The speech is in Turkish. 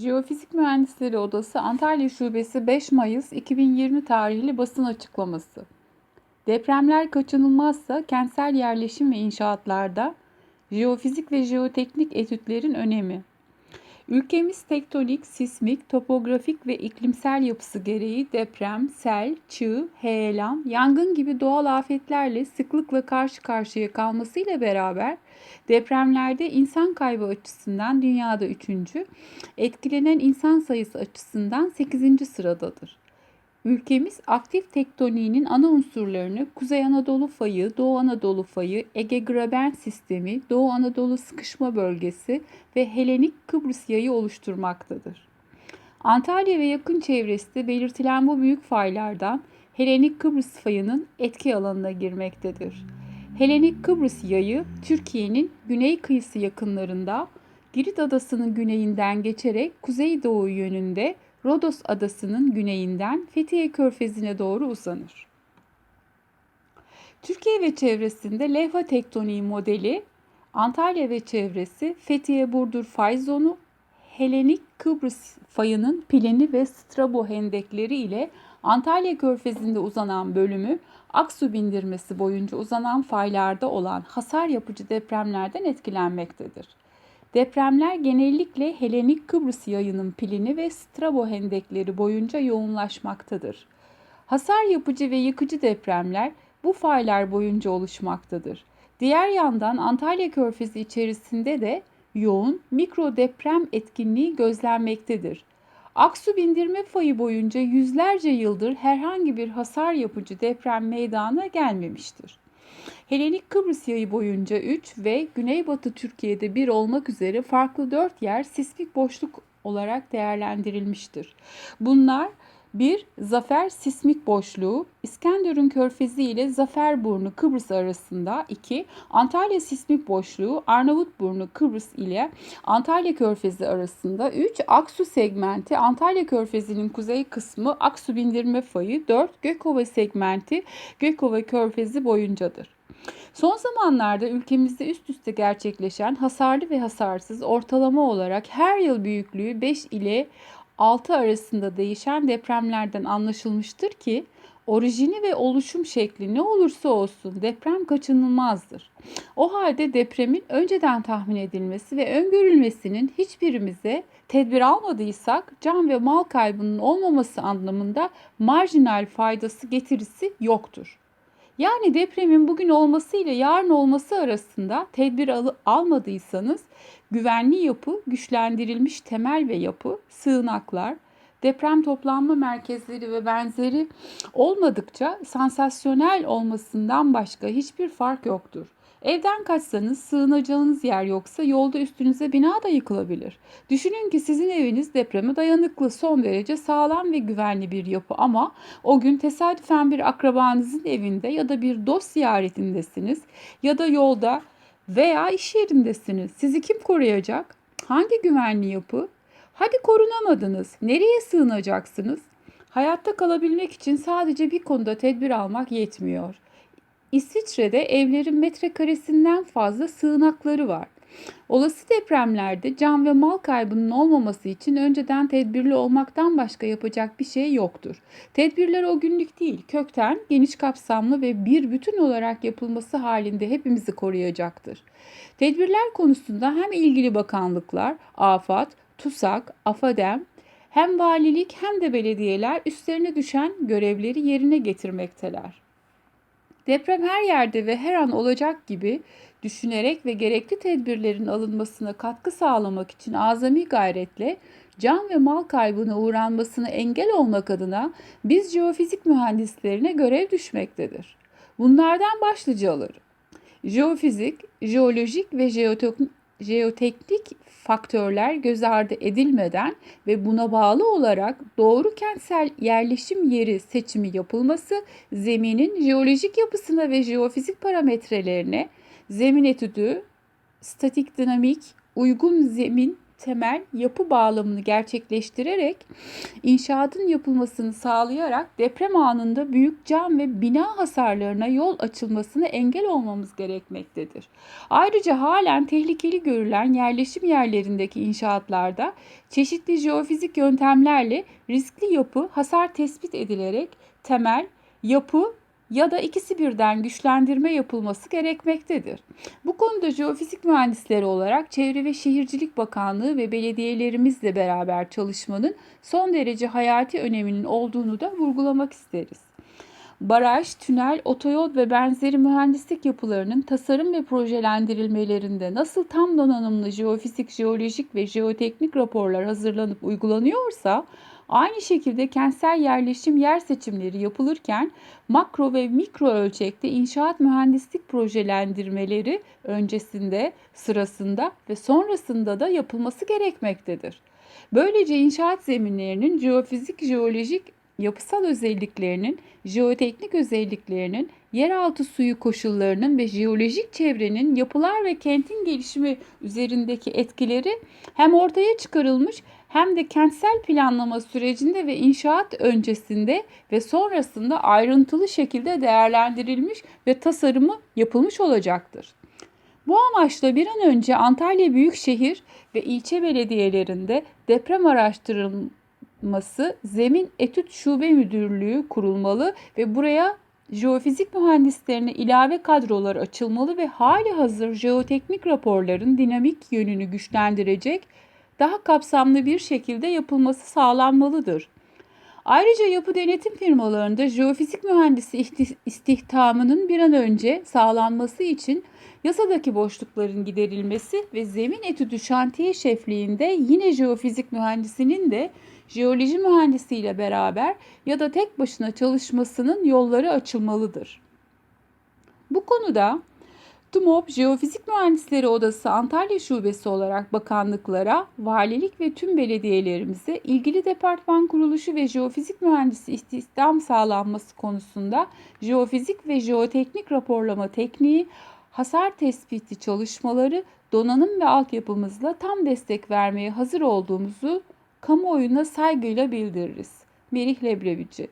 Jeofizik Mühendisleri Odası Antalya Şubesi 5 Mayıs 2020 tarihli basın açıklaması. Depremler kaçınılmazsa kentsel yerleşim ve inşaatlarda jeofizik ve jeoteknik etütlerin önemi. Ülkemiz tektonik, sismik, topografik ve iklimsel yapısı gereği deprem, sel, çığ, heyelan, yangın gibi doğal afetlerle sıklıkla karşı karşıya kalmasıyla beraber depremlerde insan kaybı açısından dünyada üçüncü, etkilenen insan sayısı açısından 8. sıradadır. Ülkemiz aktif tektoniğinin ana unsurlarını Kuzey Anadolu fayı, Doğu Anadolu fayı, Ege Graben sistemi, Doğu Anadolu sıkışma bölgesi ve Helenik Kıbrıs yayı oluşturmaktadır. Antalya ve yakın çevresi belirtilen bu büyük faylardan Helenik Kıbrıs fayının etki alanına girmektedir. Helenik Kıbrıs yayı Türkiye'nin güney kıyısı yakınlarında Girit Adası'nın güneyinden geçerek kuzeydoğu yönünde Rodos Adası'nın güneyinden Fethiye Körfezi'ne doğru uzanır. Türkiye ve çevresinde levha tektoniği modeli Antalya ve çevresi Fethiye Burdur fay zonu, Helenik Kıbrıs fayının pleni ve Strabo hendekleri ile Antalya Körfezi'nde uzanan bölümü Aksu bindirmesi boyunca uzanan faylarda olan hasar yapıcı depremlerden etkilenmektedir. Depremler genellikle Helenik Kıbrıs yayının pilini ve Strabo hendekleri boyunca yoğunlaşmaktadır. Hasar yapıcı ve yıkıcı depremler bu faylar boyunca oluşmaktadır. Diğer yandan Antalya Körfezi içerisinde de yoğun mikro deprem etkinliği gözlenmektedir. Aksu bindirme fayı boyunca yüzlerce yıldır herhangi bir hasar yapıcı deprem meydana gelmemiştir. Helenik Kıbrıs yayı boyunca 3 ve Güneybatı Türkiye'de 1 olmak üzere farklı 4 yer sismik boşluk olarak değerlendirilmiştir. Bunlar 1. Zafer sismik boşluğu İskenderun Körfezi ile Zaferburnu Kıbrıs arasında 2. Antalya sismik boşluğu Arnavutburnu Kıbrıs ile Antalya Körfezi arasında 3. Aksu segmenti Antalya Körfezi'nin kuzey kısmı Aksu bindirme fayı 4. Gökova segmenti Gökova Körfezi boyuncadır. Son zamanlarda ülkemizde üst üste gerçekleşen hasarlı ve hasarsız ortalama olarak her yıl büyüklüğü 5 ile 6 arasında değişen depremlerden anlaşılmıştır ki orijini ve oluşum şekli ne olursa olsun deprem kaçınılmazdır. O halde depremin önceden tahmin edilmesi ve öngörülmesinin hiçbirimize tedbir almadıysak can ve mal kaybının olmaması anlamında marjinal faydası getirisi yoktur. Yani depremin bugün olması ile yarın olması arasında tedbir al almadıysanız güvenli yapı, güçlendirilmiş temel ve yapı, sığınaklar, deprem toplanma merkezleri ve benzeri olmadıkça sansasyonel olmasından başka hiçbir fark yoktur. Evden kaçsanız sığınacağınız yer yoksa yolda üstünüze bina da yıkılabilir. Düşünün ki sizin eviniz depreme dayanıklı, son derece sağlam ve güvenli bir yapı ama o gün tesadüfen bir akrabanızın evinde ya da bir dost ziyaretindesiniz ya da yolda veya iş yerindesiniz. Sizi kim koruyacak? Hangi güvenli yapı? Hadi korunamadınız. Nereye sığınacaksınız? Hayatta kalabilmek için sadece bir konuda tedbir almak yetmiyor. İsviçre'de evlerin metrekaresinden fazla sığınakları var. Olası depremlerde can ve mal kaybının olmaması için önceden tedbirli olmaktan başka yapacak bir şey yoktur. Tedbirler o günlük değil, kökten, geniş kapsamlı ve bir bütün olarak yapılması halinde hepimizi koruyacaktır. Tedbirler konusunda hem ilgili bakanlıklar, AFAD, TUSAK, AFADEM, hem valilik hem de belediyeler üstlerine düşen görevleri yerine getirmekteler. Deprem her yerde ve her an olacak gibi düşünerek ve gerekli tedbirlerin alınmasına katkı sağlamak için azami gayretle can ve mal kaybına uğranmasına engel olmak adına biz jeofizik mühendislerine görev düşmektedir. Bunlardan başlıca alırım. Jeofizik, jeolojik ve jeoteknik jeoteknik faktörler göz ardı edilmeden ve buna bağlı olarak doğru kentsel yerleşim yeri seçimi yapılması zeminin jeolojik yapısına ve jeofizik parametrelerine zemin etüdü, statik dinamik, uygun zemin temel yapı bağlamını gerçekleştirerek inşaatın yapılmasını sağlayarak deprem anında büyük cam ve bina hasarlarına yol açılmasına engel olmamız gerekmektedir. Ayrıca halen tehlikeli görülen yerleşim yerlerindeki inşaatlarda çeşitli jeofizik yöntemlerle riskli yapı hasar tespit edilerek temel, yapı ya da ikisi birden güçlendirme yapılması gerekmektedir. Bu konuda jeofizik mühendisleri olarak Çevre ve Şehircilik Bakanlığı ve belediyelerimizle beraber çalışmanın son derece hayati öneminin olduğunu da vurgulamak isteriz. Baraj, tünel, otoyol ve benzeri mühendislik yapılarının tasarım ve projelendirilmelerinde nasıl tam donanımlı jeofizik, jeolojik ve jeoteknik raporlar hazırlanıp uygulanıyorsa, Aynı şekilde kentsel yerleşim yer seçimleri yapılırken makro ve mikro ölçekte inşaat mühendislik projelendirmeleri öncesinde, sırasında ve sonrasında da yapılması gerekmektedir. Böylece inşaat zeminlerinin jeofizik, jeolojik yapısal özelliklerinin, jeoteknik özelliklerinin, yeraltı suyu koşullarının ve jeolojik çevrenin yapılar ve kentin gelişimi üzerindeki etkileri hem ortaya çıkarılmış hem de kentsel planlama sürecinde ve inşaat öncesinde ve sonrasında ayrıntılı şekilde değerlendirilmiş ve tasarımı yapılmış olacaktır. Bu amaçla bir an önce Antalya Büyükşehir ve ilçe belediyelerinde deprem araştırılması Zemin Etüt Şube Müdürlüğü kurulmalı ve buraya jeofizik mühendislerine ilave kadrolar açılmalı ve hali hazır jeoteknik raporların dinamik yönünü güçlendirecek daha kapsamlı bir şekilde yapılması sağlanmalıdır. Ayrıca yapı denetim firmalarında jeofizik mühendisi istihdamının bir an önce sağlanması için yasadaki boşlukların giderilmesi ve zemin etüdü şantiye şefliğinde yine jeofizik mühendisinin de jeoloji mühendisiyle beraber ya da tek başına çalışmasının yolları açılmalıdır. Bu konuda TUMOP Jeofizik Mühendisleri Odası Antalya Şubesi olarak bakanlıklara, valilik ve tüm belediyelerimize ilgili departman kuruluşu ve jeofizik mühendisi istihdam sağlanması konusunda jeofizik ve jeoteknik raporlama tekniği, hasar tespiti çalışmaları, donanım ve altyapımızla tam destek vermeye hazır olduğumuzu kamuoyuna saygıyla bildiririz. Merih Leblevici